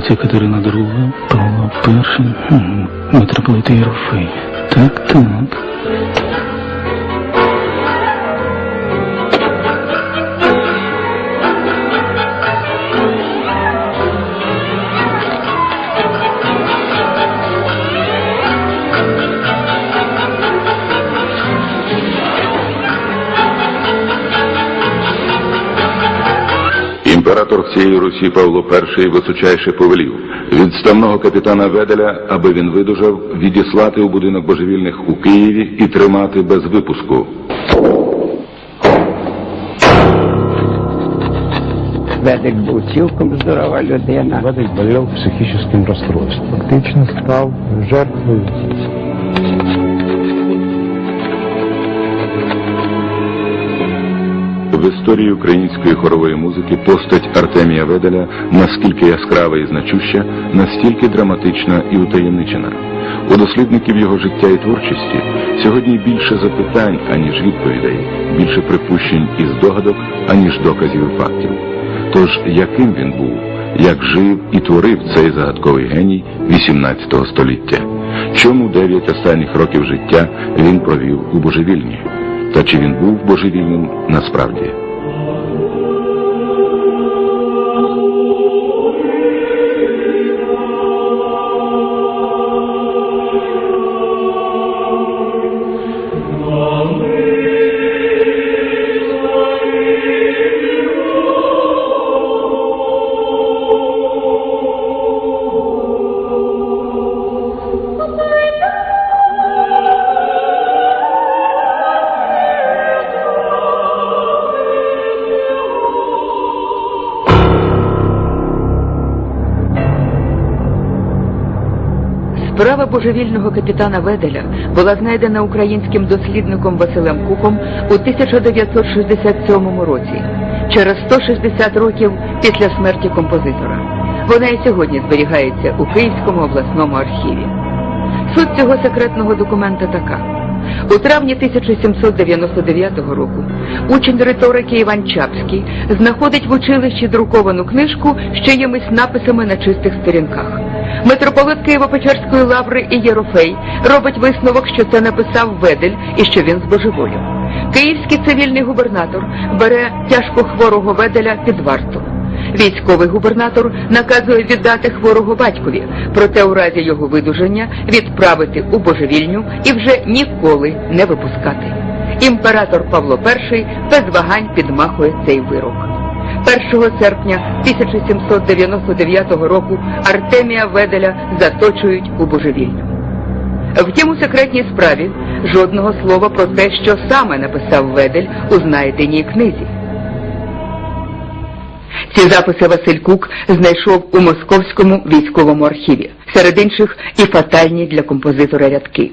Цариця Катерина II, Павло І, митрополит Єрофей. Так, так. Імператор всієї Русі Павло І височайше повелів відставного капітана Веделя, аби він видужав, відіслати у будинок божевільних у Києві і тримати без випуску. Ведик був цілком здорова людина. Ведик болел психическим расстройством. Фактично став жертвою В історії української хорової музики постать Артемія Веделя наскільки яскрава і значуща, настільки драматична і утаємничена. У дослідників його життя і творчості сьогодні більше запитань, аніж відповідей, більше припущень і здогадок, аніж доказів і фактів. Тож, яким він був, як жив і творив цей загадковий геній XVIII століття? Чому дев'ять останніх років життя він провів у божевільні? Та чи він був божевільним насправді? Справа божевільного капітана Веделя була знайдена українським дослідником Василем Куком у 1967 році, через 160 років після смерті композитора. Вона і сьогодні зберігається у Київському обласному архіві. Суть цього секретного документа така. У травні 1799 року учень риторики Іван Чапський знаходить в училищі друковану книжку з чиїмись написами на чистих сторінках. Митрополит Києво-Печерської лаври і Єрофей робить висновок, що це написав Ведель і що він збожеволів. Київський цивільний губернатор бере тяжко хворого Веделя під варту. Військовий губернатор наказує віддати хворого батькові, проте у разі його видужання відправити у божевільню і вже ніколи не випускати. Імператор Павло І без вагань підмахує цей вирок. 1 серпня 1799 року Артемія Веделя заточують у божевільню. Втім, у секретній справі жодного слова про те, що саме написав Ведель у знайденій книзі. Ці записи Василь Кук знайшов у московському військовому архіві, серед інших і фатальні для композитора рядки.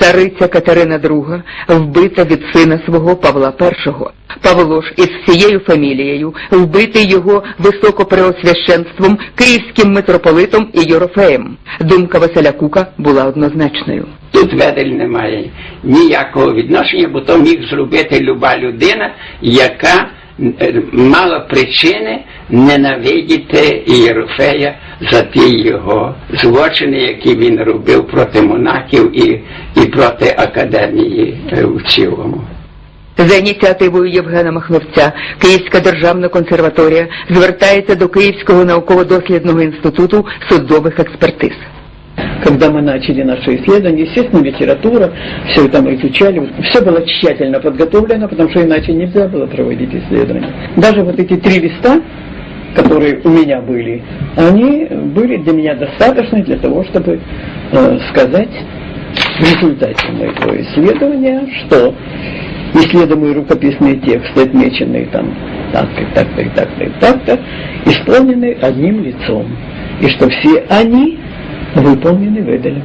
Цариця Катерина II вбита від сина свого Павла І. Павло ж із всією фамілією вбитий його високопреосвященством київським митрополитом і Єрофеєм. Думка Василя Кука була однозначною. Тут Ведель не має ніякого відношення, бо то міг зробити люба людина, яка мала причини ненавидіти Єрофея за ті його злочини, які він робив проти монахів і, і проти академії е, в цілому. За ініціативою Євгена Махновця Київська державна консерваторія звертається до Київського науково-дослідного інституту судових експертиз. Когда мы начали наше исследование, естественно, литература, все это мы изучали, все было тщательно подготовлено, потому что иначе нельзя было проводить исследования. Даже вот эти три листа, которые у меня были, они были для меня достаточны для того, чтобы э, сказать в результате моего исследования, что исследуемые рукописные тексты, отмеченные там так-то, так-то, так-то, так-то, исполнены одним лицом. И что все они выполнены Веделем.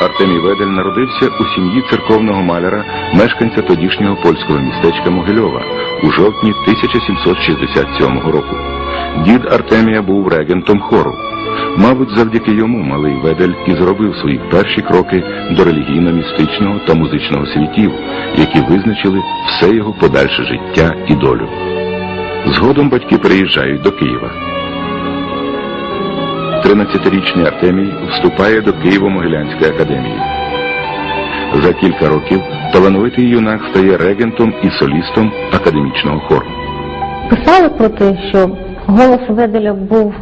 Артемій Ведель народився у сім'ї церковного маляра, мешканця тодішнього польського містечка Могильова у жовтні 1767 року. Дід Артемія був регентом хору. Мабуть, завдяки йому малий Ведель і зробив свої перші кроки до релігійно-містичного та музичного світів, які визначили все його подальше життя і долю. Згодом батьки переїжджають до Києва. 13-річний Артемій вступає до Києво-Могилянської академії. За кілька років талановитий юнак стає регентом і солістом академічного хору. Писали про те, що голос Веделя був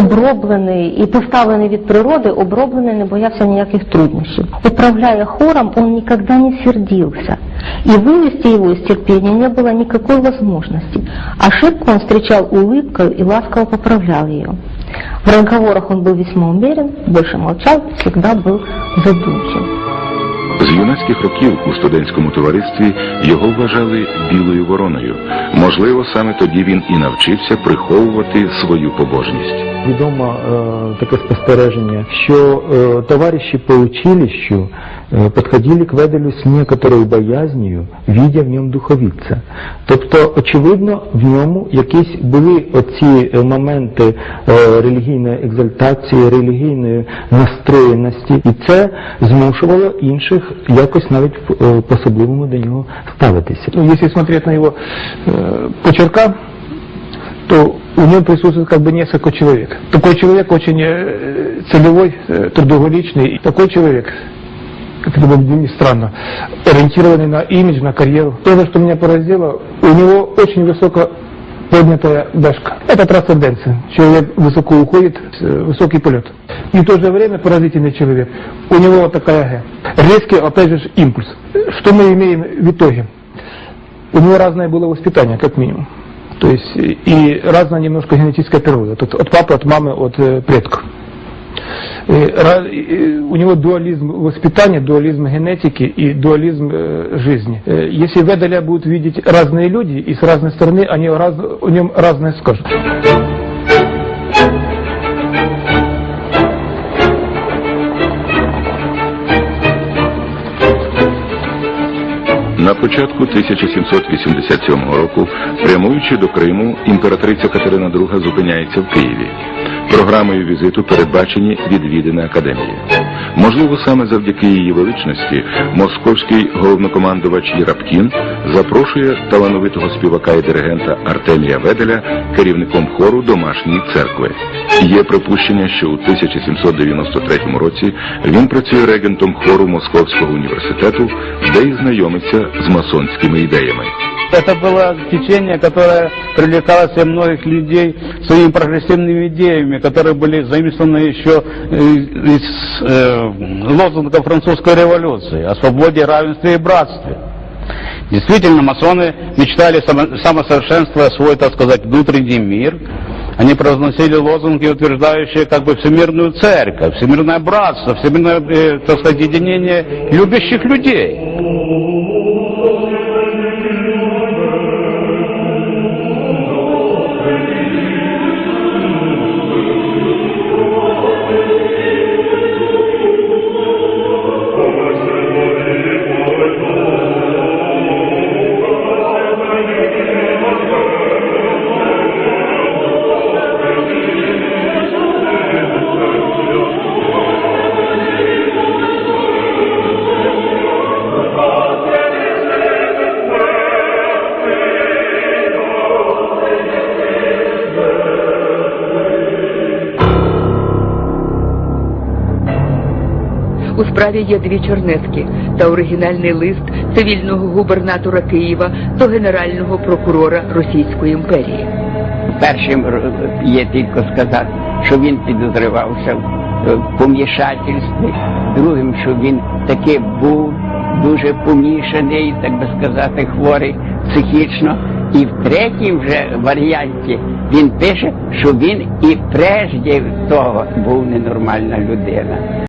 оброблений і поставлений від природи, оброблений, не боявся ніяких труднощів. Управляя хором, он никогда не сердился, и вывести его из терпения не было никакой возможности. Ошибку он встречал улыбкой и ласково поправлял ее. В разговорах он был весьма умерен, больше молчал, всегда был задумчив. З юнацьких років у студентському товаристві його вважали білою вороною. Можливо, саме тоді він і навчився приховувати свою побожність. Відомо е, таке спостереження, що е, товариші по училищу е, подходили к Веделю с некоторою боязнью, видя в ньому духовідця. Тобто, очевидно, в ньому якісь були оці моменти релігійної екзальтації, релігійної настроєності, і це змушувало інших якось навіть по-особливому до нього ставитися. Ну, если смотреть на э, почерка, то него присутствует как бы несколько человек. Такой человек очень э, целевой, э, трудоголичный. Такой человек, как это было бы ни странно, ориентированный на имидж, на карьеру. То, что меня поразило, у него очень высоко поднятая башка. Это трансценденция. Человек высоко уходит, э, высокий полет. И в то же время поразительный человек. У него такая резкий, опять же, импульс. Что мы имеем в итоге? У него разное было воспитание, как минимум. То есть и- и разная немножко генетическая природа. Тут от папы, от мамы, от э, предков. И ра- и у него дуализм воспитания, дуализм генетики и дуализм э, жизни. Э, Если Ведаля будут видеть разные люди и с разной стороны, они раз, о нем разное скажут. На початку 1787 року, прямуючи до Криму, імператриця Катерина II зупиняється в Києві. Програмою візиту передбачені відвідини академії. Можливо, саме завдяки її величності московський головнокомандувач Єрапкін запрошує талановитого співака і диригента Артемія Веделя керівником хору домашньої церкви. Є припущення, що у 1793 році він працює регентом хору Московського університету, де й знайомиться з масонськими ідеями. Это было течение, которое привлекало себе многих людей своими прогрессивными идеями, которые были заимствованы еще из э, лозунга французской революции о свободе, равенстве и братстве. Действительно, масоны мечтали само- самосовершенствуя свой, так сказать, внутренний мир. Они произносили лозунги, утверждающие как бы всемирную церковь, всемирное братство, всемирное, э, так сказать, единение любящих людей. У справі є дві чорнетки та оригінальний лист цивільного губернатора Києва до генерального прокурора Російської імперії. Першим є тільки сказати, що він підозрювався в е, помішательстві, другим, що він таки був дуже помішаний, так би сказати, хворий психічно. І в третім вже варіанті він пише, що він і прежде того був ненормальна людина.